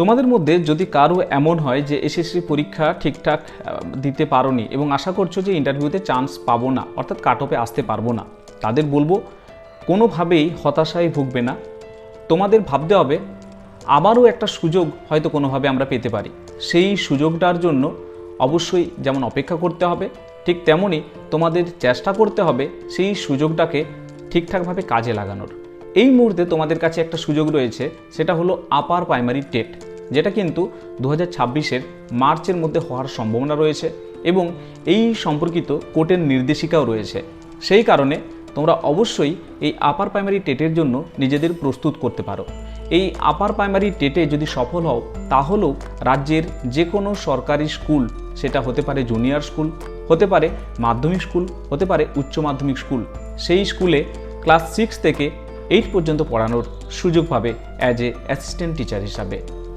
তোমাদের মধ্যে যদি কারও এমন হয় যে এসএসসি পরীক্ষা ঠিকঠাক দিতে পারোনি এবং আশা করছ যে ইন্টারভিউতে চান্স পাবো না, অর্থাৎ কাট অফে আসতে পারব না, তাদের বলব কোনোভাবেই হতাশায় ভুগবে না। তোমাদের ভাবতে হবে আবারও একটা সুযোগ হয়তো কোনোভাবে আমরা পেতে পারি। সেই সুযোগটার জন্য অবশ্যই যেমন অপেক্ষা করতে হবে, ঠিক তেমনই তোমাদের চেষ্টা করতে হবে সেই সুযোগটাকে ঠিকঠাকভাবে কাজে লাগানোর। এই মুহূর্তে তোমাদের কাছে একটা সুযোগ রয়েছে, সেটা হলো আপার প্রাইমারি টেট যেটা কিন্তু দু হাজার মার্চের মধ্যে হওয়ার সম্ভাবনা রয়েছে এবং এই সম্পর্কিত কোর্টের নির্দেশিকাও রয়েছে। সেই কারণে তোমরা অবশ্যই এই আপার প্রাইমারি টেটের জন্য নিজেদের প্রস্তুত করতে পারো। এই আপার প্রাইমারি টেটে যদি সফল হও, তাহলেও রাজ্যের যে কোনো সরকারি স্কুল, সেটা হতে পারে জুনিয়র স্কুল হতে পারে মাধ্যমিক স্কুল হতে পারে উচ্চ মাধ্যমিক স্কুল সেই স্কুলে ক্লাস সিক্স থেকে এইট পর্যন্ত পড়ানোর সুযোগ পাবে অ্যাজ এ অ্যাসিস্ট্যান্ট টিচার হিসাবে।